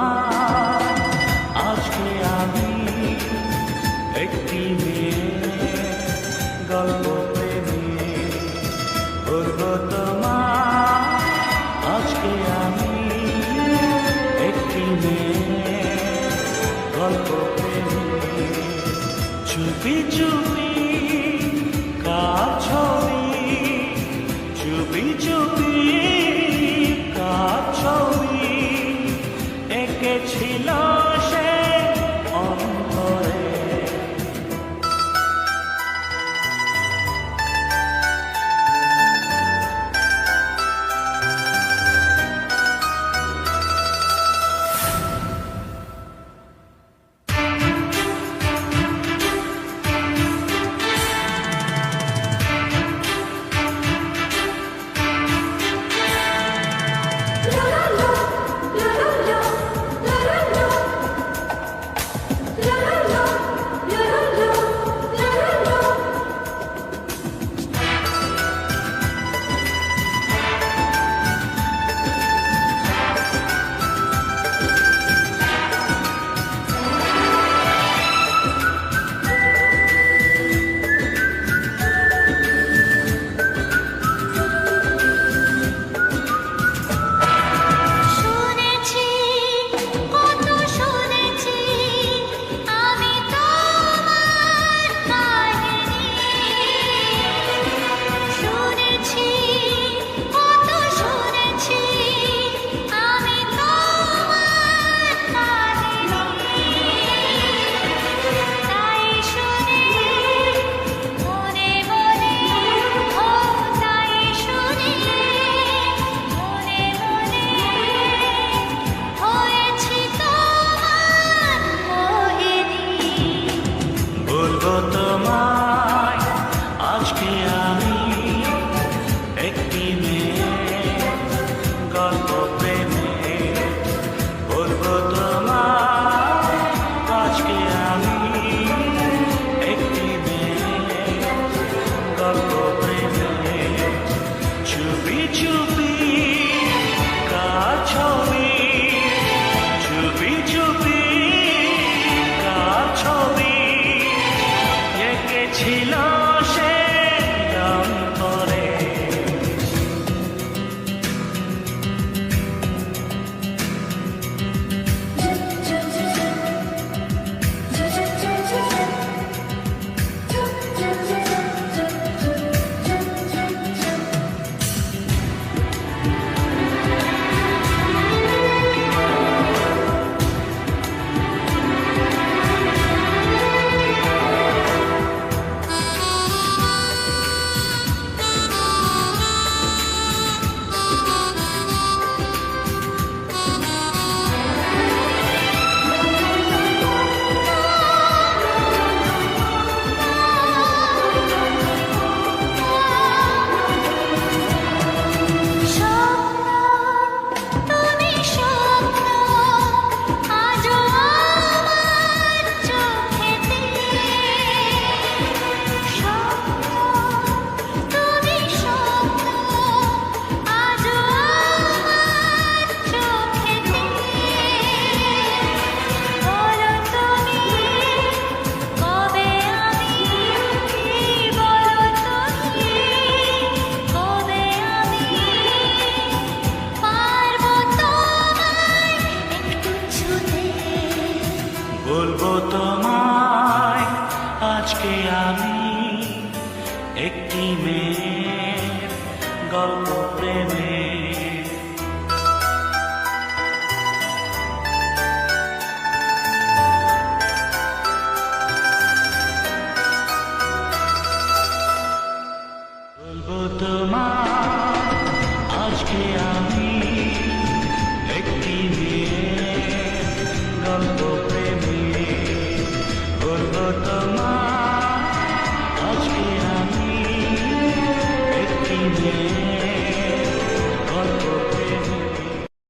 আমার। আজকে আমি একটি মেয়ে গল্প প্রেমী করব তোমার আজকে আমি একটি মেয়ে গল্প প্রেমী চুপি চুপি কাছ চুপি চুপি ছিল Santo তোমায়। আজকে আমি একটি মেয়ের গল্প প্রেমে। তোমার আজকে আমি